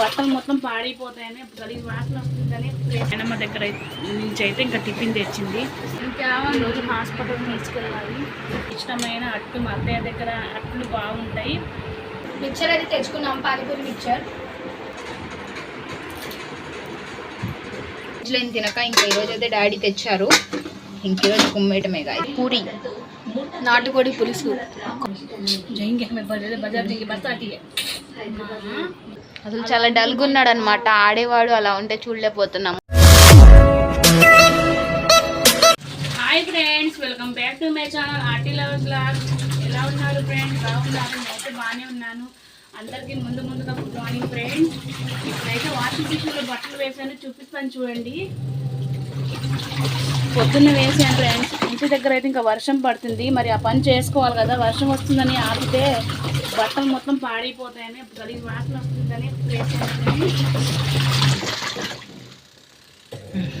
బట్టలు మొత్తం పాడైపోతాయని గలీజ్ వాసన వస్తుందని మా దగ్గర అయితే- నుంచి అయితే ఇంకా టిఫిన్ తెచ్చింది. ఇంకా రోజు హాస్పిటల్ తీసుకెళ్ళాలి. ఇష్టమైన అట్టు మా అత్తయ్య దగ్గర అట్లు బాగుంటాయి. మిక్చర్ అది తెచ్చుకున్నాం పానీపూరి మిక్చర్. రోజులేం తినక ఇంకా ఈరోజు అయితే డాడీ తెచ్చారు. ఇంక ఈరోజు కుమ్మేయటమే కాదు పూరి నాటుకోడి పులుసు. జయింగే బజార్ బజార్ దిగి బస్ ఆటియే అసలు చాలా డల్గా ఉన్నాడు అనమాట ఆడేవాడు అలా ఉంటే చూడలేకపోతున్నాము hi friends welcome back to my channel arty lover blog ఎలా ఉన్నారు ఫ్రెండ్స్ బాగున్నారు? నేనైతే బాగానే ఉన్నాను. అందరికీ ముందు ముందుగా గుడ్ మార్నింగ్ ఫ్రెండ్స్ ఇప్పుడైతే వాషింగ్ మిషన్లో బట్టలు వేసాను చూపిస్తాను చూడండి. పొద్దున్న వేసాను ఫ్రెండ్స్ ఇంటి దగ్గర అయితే ఇంకా వర్షం పడుతుంది. మరి ఆ పని చేసుకోవాలి కదా వర్షం వస్తుందని ఆపితే బట్టలు మొత్తం పాడైపోతాయని గలీజ్ వాసన వస్తుందని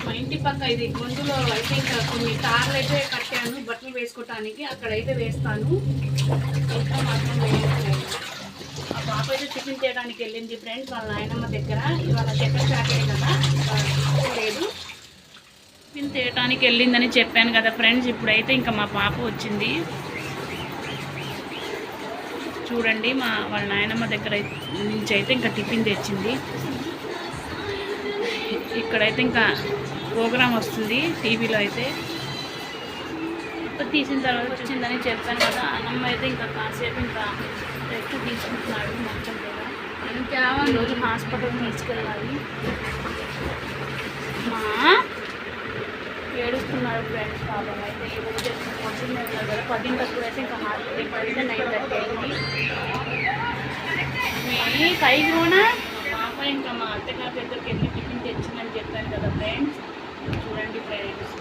మా ఇంటి పక్క ఇది గొంతులో అయితే ఇంకా కొన్ని తార్లు అయితే కట్టాను బట్టలు వేసుకోవటానికి అక్కడైతే వేస్తాను. ఇంకా మాత్రం వేయట్లేదు. ఆ పాప అయితే టిఫిన్ చేయడానికి వెళ్ళింది ఫ్రెండ్స్ వాళ్ళ నాయనమ్మ దగ్గర. ఇవాళ చెక్క చాకరీ కదా లేదు. టిఫిన్ చేయడానికి వెళ్ళిందని చెప్పాను కదా ఫ్రెండ్స్ ఇప్పుడైతే ఇంకా మా పాప వచ్చింది. చూడండి మా వాళ్ళ నాయనమ్మ దగ్గర అయితే- నుంచి అయితే ఇంకా టిఫిన్ తెచ్చింది. ఇక్కడైతే ఇంకా ప్రోగ్రామ్ వస్తుంది టీవీలో అయితే. ఇప్పుడు తీసిన తర్వాత వచ్చిందని చెప్పాను కదా అన్నమ్మ అయితే ఇంకా కాసేపు ఇంకా రెస్ట్ తీసుకుంటున్నాడు మంచం కూడా. ఇంకా రోజు హాస్పిటల్ తీసుకెళ్ళాలి. మా ఏడుస్తున్నాడు ఫ్రెండ్స్ పాపం. అయితే ఏదో రోజు పొద్దున్న కదా పదింటప్పుడు అయితే ఇంకా హాస్పిటల్ పడితే నైన్ థర్టీ అయింది. మీ పైకి కూడా పాప ఇంకా మా అత్తగారి దగ్గరికి వెళ్ళి టిఫిన్ తెచ్చిందని చెప్పాను కదా ఫ్రెండ్స్ చూడండి ఫ్రెండ్స్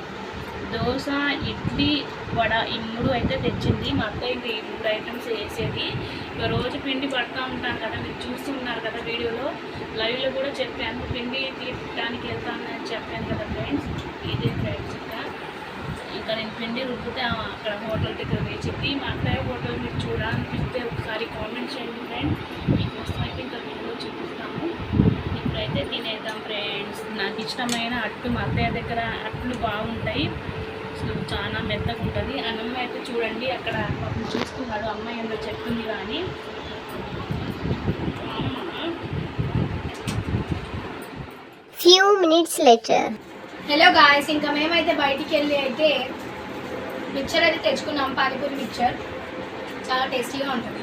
దోశ ఇడ్లీ వడ ఈ మూడు అయితే తెచ్చింది. మా అత్త ఇంకా ఈ మూడు ఐటమ్స్ వేసేది. రోజు పిండి పడతా ఉంటాను కదా మీరు చూస్తున్నారు కదా వీడియోలో. లైవ్లో కూడా చెప్పాను పిండి తీయడానికి వెళ్తానని చెప్పాను కదా ఫ్రెండ్స్ ఇదే ఫ్రెండ్స్ ఇంకా ఇంకా నేను పిండి రుబ్బితే అక్కడ హోటల్ దగ్గర వేసింది మా అత్తయ్య హోటల్ మీరు చూడాలనిపిస్తే ఒకసారి కామెంట్ చేయండి ఫ్రెండ్. మీకోసం అయితే ఇంకా వీడియో చూపిస్తాము. ఇప్పుడైతే తినేద్దాం ఫ్రెండ్స్. నాకు ఇష్టమైన అట్టు మా అత్తయ్య దగ్గర అట్లు బాగుంటాయి. అసలు చాలా మెత్తగా ఉంటుంది. అన్నమ్మ అయితే చూడండి అక్కడ పాపం చూస్తున్నాడు. అమ్మాయి ఏందో చెప్తుంది కానీ. Few minutes later. Hello guys ఇంకా మేమైతే బయటికి వెళ్ళి అయితే మిక్చర్ అయితే తెచ్చుకున్నాం పానీపూరి మిక్చర్ చాలా టేస్టీగా ఉంటుంది.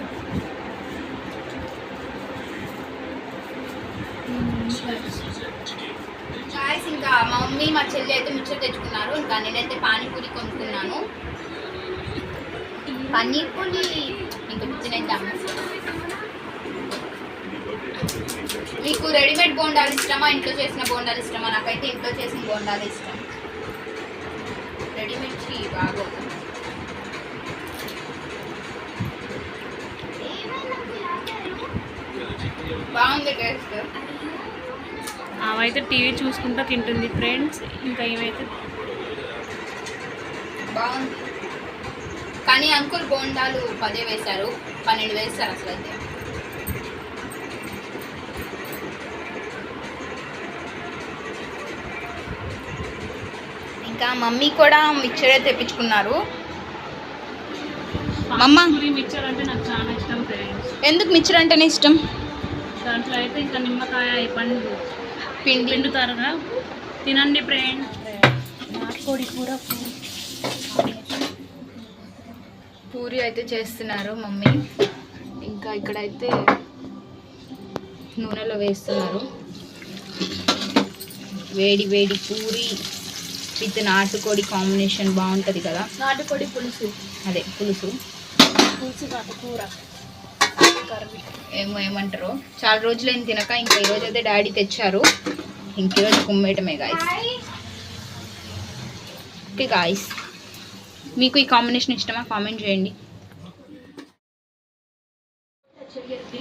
గాయస్ ఇంకా మా మమ్మీ మా చెల్లి అయితే మిక్చర్ తెచ్చుకున్నారు. ఇంకా నేనైతే పానీపూరి కొనుక్కున్నాను. పానీపూరి ఇంకా తినేద్దాము మీకు రెడీమేడ్ బోండాలు ఇష్టమా? ఇంట్లో చేసిన బోండాలు ఇష్టమా? నాకైతే ఇంట్లో చేసిన బోండాలు ఇష్టం. రెడీమేడ్కి బాగా బాగుంది. టేస్ట్. ఆమె అయితే టీవీ చూసుకుంటూ తింటుంది ఫ్రెండ్స్. ఇంకా ఏమైతే బాగుంది. కానీ అంకుల్ బోండాలు పదే వేశారు. పన్నెండు వేస్తారు అసలు అయితే. ఇంకా మమ్మీ కూడా మిక్చరే తెప్పించుకున్నారు. మమ్మ. మిక్చర్ అంటే నాకు చాలా ఇష్టం ఫ్రెండ్స్. ఎందుకు మిక్చర్ అంటేనే ఇష్టం? దాంట్లో అయితే ఇంకా నిమ్మకాయ పండు పిండి. పిండుతారుగా తినండి ఫ్రెండ్స్ నాటుకోడి కూర పూరి అయితే చేస్తున్నారు మమ్మీ. ఇంకా ఇక్కడైతే నూనెలో వేస్తున్నారు. వేడి వేడి పూరి. విత్ నాటుకోడి కాంబినేషన్ బాగుంటుంది కదా? నాటుకోడి పులుసు. అదే పులుసు. పులుసు కూర. ఏమో ఏమంటారు? చాలా రోజులైన తినక ఇంకా ఈరోజు అయితే డాడీ తెచ్చారు. ఇంక ఈరోజు కుమ్మేయటమే గాయస్ ఓకే గాయస్ మీకు ఈ కాంబినేషన్ ఇష్టమా? కామెంట్ చేయండి.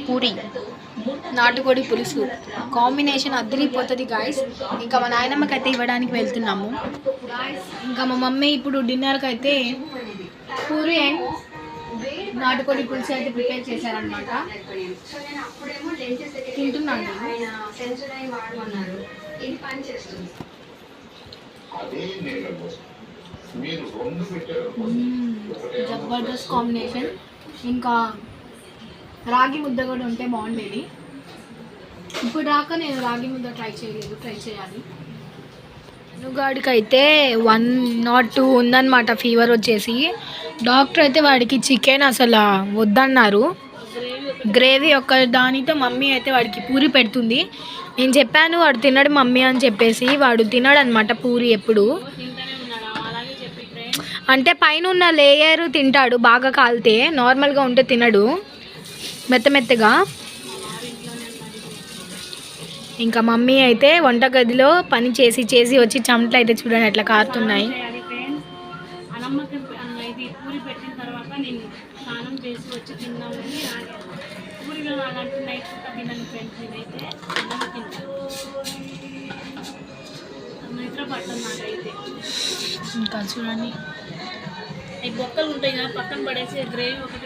పూరి. నాటుకోడి పులుసు. కాంబినేషన్ అద్దరిపోతుంది గాయస్ ఇంకా మా నాయనమ్మకి అయితే ఇవ్వడానికి వెళ్తున్నాము. ఇంకా మా మమ్మీ ఇప్పుడు డిన్నర్కి అయితే పూరి అండ్ నాటుకోడి పులుసు అయితే ప్రిపేర్ చేశారనమాట తింటున్నాను. జబర్దస్త్ కాంబినేషన్. ఇంకా రాగి ముద్ద కూడా ఉంటే బాగుండేది. ఇప్పుడు రాక నేను రాగి ముద్ద ట్రై చేయలేదు ట్రై చేయాలి. అయితే వన్ నాట్ టూ ఉందన్నమాట ఫీవర్ వచ్చేసి. డాక్టర్ అయితే వాడికి చికెన్ అసలు వద్దన్నారు. గ్రేవీ ఒక్క దానితో మమ్మీ అయితే వాడికి పూరి పెడుతుంది. నేను చెప్పాను వాడు తినడు మమ్మీ అని చెప్పేసి వాడు తినడు అనమాట పూరి ఎప్పుడు. అంటే పైన ఉన్న లేయర్ తింటాడు బాగా కాలితే నార్మల్గా ఉంటే తినడు. మెత్త మెత్తగా. ఇంకా మమ్మీ అయితే వంటగదిలో పని చేసి చేసి వచ్చి చెమటలు అయితే చూడండి ఎట్లా కారుతున్నాయి. ఇంకా చూడండి. ఈ బొక్కలు ఉంటాయి కదా పక్కన పడేసి గ్రేవీ ఒకటి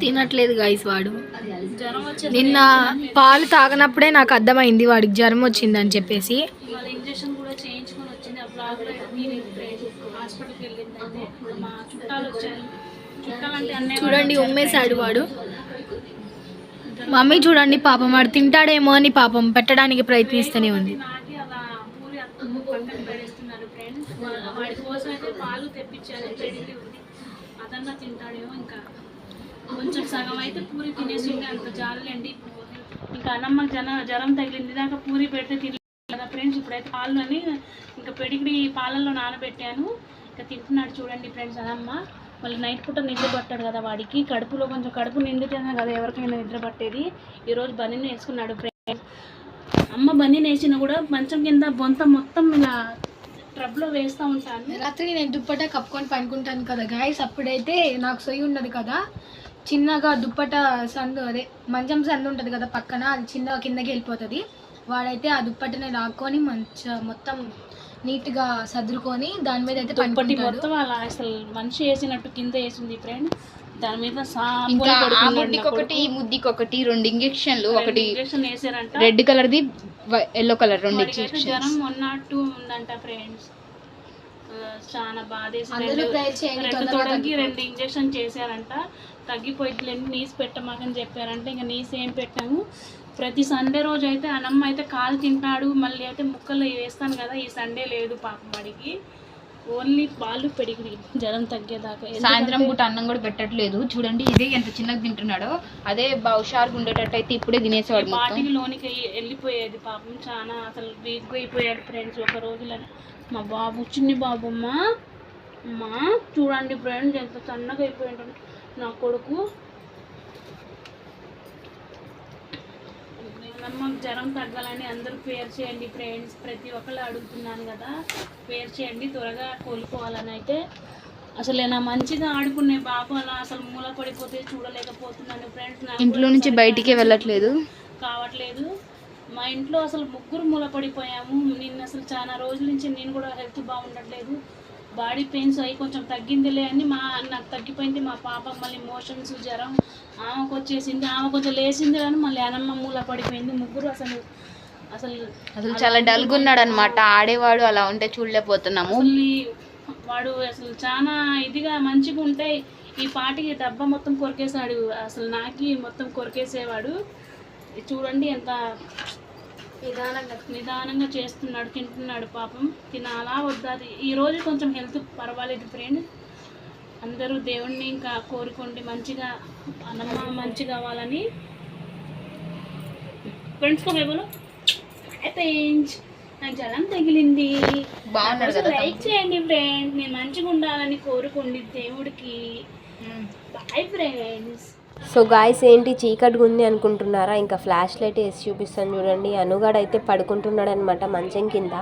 తినట్లేదు గైస్ వాడు. నిన్న పాలు తాగనప్పుడే నాకు అర్థమైంది వాడికి జ్వరం చెప్పేసి. వచ్చింది. అన్నయ్య వాళ్ళు చూడండి. ఉమ్మేశాడు వాడు. మమ్మీ చూడండి పాపం వాడు తింటాడేమో అని పాపం పెట్టడానికి ప్రయత్నిస్తూనే ఉంది. వాడి కోసం అయితే పాలు తెప్పించాను పెడిగ్రీ తింటాడేమో ఇంకా. కొంచెం సగం అయితే పూరి తినేసి ఉంటే అంత జాలండి ఇంకా అన్నమ్మ జన జ్వరం తగిలింది దాకా పూరి పెడితే తినలేదు కదా ఫ్రెండ్స్. ఇప్పుడైతే పాలని ఇంకా పెడిగిడి పాలల్లో నానబెట్టాను. ఇంకా తింటున్నాడు చూడండి ఫ్రెండ్స్ అన్నమ్మ. మళ్ళీ నైట్ పూట నిద్ర పట్టాడు కదా వాడికి. కడుపులో కొంచెం కడుపు నిండితేనే కదా ఎవరికైనా నిద్ర పట్టేది. ఈరోజు బనీని వేసుకున్నాడు ఫ్రెండ్స్. అమ్మ బనీని వేసినా కూడా మంచం కింద బొంత మొత్తం ఇలా ట్రబ్లో వేస్తూ ఉంటాను రాత్రి నేను దుప్పట కప్పుకొని పనుకుంటాను కదా గాయస్ అప్పుడైతే నాకు సొయ్యి ఉండదు కదా చిన్నగా దుప్పట సందు అదే మంచం సందు ఉంటుంది కదా పక్కన అది చిన్నగా కిందకి వెళ్ళిపోతుంది. వాడైతే ఆ దుప్పటని లాక్కొని మంచి మొత్తం నీట్గా సదురుకొని దాని మీద అయితే దుప్పటి మొత్తం అలా అసలు మనిషి వేసినట్టు కింద వేసింది ఫ్రెండ్. దాని మీద ఇంకా ఆ ముద్దికి ఒకటి ఈ ముద్దికి ఒకటి రెండు ఇంజక్షన్లు ఒకటి ఇంజక్షన్ వేసారంట. Red colour the yellow colour రెండు వాడికైతే ఇంజక్షన్స్. జ్వరం మొన్న టూ ఉందంట ఫ్రెండ్స్. చాలా బాధేసి అందరూ రెండు తొడకి రెండు ఇంజక్షన్ చేశారంట. తగ్గిపోయింది నీస్ పెట్టమాకని చెప్పారంట. ఇంకా నీస్ ఏం పెట్టాము. ప్రతి సండే రోజు అయితే అన్నమ్మ అయితే కాలు తింటాడు మళ్ళీ అయితే ముక్కలు వేస్తాను కదా ఈ సండే లేదు పాపం వాడికి. ఓన్లీ పాలు పెడిగిరి జ్వరం తగ్గేదాకా. సాయంత్రం పూట అన్నం కూడా పెట్టట్లేదు. చూడండి ఇదే ఎంత చిన్నగా తింటున్నాడో అదే హుషారుగా ఉండేటట్టు అయితే ఇప్పుడే తినేసేవాడు పాటికి లోనికి వెళ్ళిపోయేది పాపం చాలా అసలు వీక్ అయిపోయాడు ఫ్రెండ్స్ ఒక రోజులో మా బాబు చిన్ని బాబు అమ్మ అమ్మా చూడండి ఫ్రెండ్స్ ఎంత సన్నగా అయిపోయాడు. నా కొడుకు అమ్మ జ్వరం తగ్గాలని అందరూ పేరు చేయండి. ఫ్రెండ్స్ ప్రతి ఒక్కళ్ళు అడుగుతున్నాను కదా. పేరు చేయండి త్వరగా కోలుకోవాలని అయితే. అసలు నా మంచిగా ఆడుకునే బాబు అలా అసలు మూల పడిపోతే చూడలేకపోతున్నాను ఫ్రెండ్స్ ఇంట్లో నుంచి బయటికే వెళ్ళట్లేదు. కావట్లేదు. మా ఇంట్లో అసలు ముగ్గురు మూలపడిపోయాము నిన్న అసలు చాలా రోజుల నుంచి నేను కూడా హెల్త్ బాగుండట్లేదు. బాడీ పెయిన్స్ అవి కొంచెం తగ్గిందిలే అని మా నాకు తగ్గిపోయింది. మా పాప మళ్ళీ మోషన్స్ జ్వరం ఆమెకు వచ్చేసింది ఆమె కొంచెం లేచింది కానీ మళ్ళీ అనమ్మ మూల పడిపోయింది ముగ్గురు అసలు. అసలు అసలు చాలా డల్గా ఉన్నాడు అనమాట ఆడేవాడు అలా ఉంటే చూడలేకపోతున్నాము. వాడు అసలు చాలా ఇదిగా మంచిగా ఉంటే ఈ పాటికి దెబ్బ మొత్తం కొరికేసాడు అసలు నాకి మొత్తం కొరికేసేవాడు. చూడండి ఎంత నిదానంగా. నిదానంగా చేస్తున్నాడు తింటున్నాడు పాపం. తినాలా వద్దా? ఈ రోజు కొంచెం హెల్త్ పర్వాలేదు ఫ్రెండ్. అందరూ దేవుణ్ణి ఇంకా కోరుకోండి మంచిగా అన్నమ్మ మంచిగా అవ్వాలని ఫ్రెండ్స్ కో బోలో ఫ్రెండ్స్ నాకు జలం తగిలింది. లైక్ చేయండి ఫ్రెండ్స్ నేను మంచిగా ఉండాలని కోరుకోండి దేవుడికి. బాయ్ ఫ్రెండ్స్ సో గాయస్ ఏంటి చీకటిగా ఉంది అనుకుంటున్నారా? ఇంకా ఫ్లాష్ లైట్ వేసి చూపిస్తాను చూడండి. అనుగాడు అయితే పడుకుంటున్నాడు అనమాట మంచం కింద.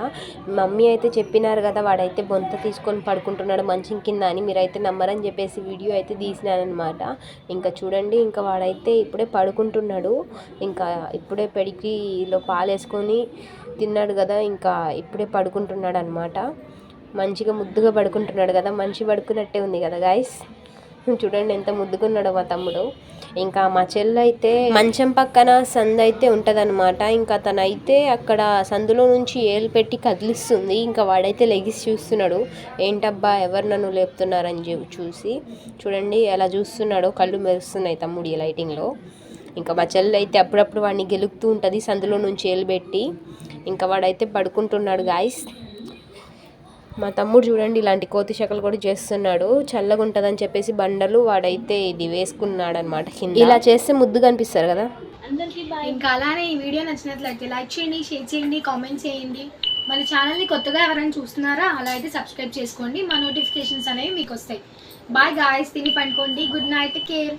మమ్మీ అయితే చెప్పినారు కదా వాడైతే బొంత తీసుకొని పడుకుంటున్నాడు మంచం కింద అని. మీరైతే నమ్మరని చెప్పేసి వీడియో అయితే తీసినానమాట ఇంకా చూడండి ఇంకా వాడైతే ఇప్పుడే పడుకుంటున్నాడు. ఇంకా ఇప్పుడే పెడికిలో పాలు వేసుకొని తిన్నాడు కదా ఇంకా ఇప్పుడే పడుకుంటున్నాడు అనమాట మంచిగా ముద్దుగా పడుకుంటున్నాడు కదా మంచి పడుకున్నట్టే ఉంది కదా గాయస్ చూడండి ఎంత ముద్దుకున్నాడో మా తమ్ముడు. ఇంకా మా చెల్లి అయితే మంచం పక్కన సందు అయితే ఉంటదన్నమాట. ఇంకా తనైతే అక్కడ సందులో నుంచి ఏలు పెట్టి కదిలిస్తుంది. ఇంకా వాడైతే లెగిసి చూస్తున్నాడు. ఏంటబ్బా ఎవరు నన్ను లేపుతున్నారని చెప్పి చూసి చూడండి ఎలా చూస్తున్నాడో. కళ్ళు మెరుస్తున్నాయి తమ్ముడి లైటింగ్లో. ఇంకా మా చెల్లి అయితే అప్పుడప్పుడు వాడిని గెలుపుతూ ఉంటుంది. సందులో నుంచి ఏలు పెట్టి. ఇంకా వాడైతే పడుకుంటున్నాడు గాయస్. మా తమ్ముడు చూడండి ఇలాంటి కోతి శకలు కూడా చేస్తున్నాడు. చల్లగా ఉంటుందని చెప్పేసి బండలు వాడైతే ఇది వేసుకున్నాడు అనమాట కింద. ఇలా చేస్తే ముద్దు అనిపిస్తారు కదా? ఇంకా అలానే ఈ వీడియో నచ్చినట్లయితే లైక్ చేయండి షేర్ చేయండి కామెంట్ చేయండి. మన ఛానల్ని కొత్తగా ఎవరైనా చూస్తున్నారా అలా అయితే సబ్స్క్రైబ్ చేసుకోండి. మా నోటిఫికేషన్స్ అనేవి మీకు వస్తాయి. బాయ్ గాయస్ తిని పండుకోండి. Good night care.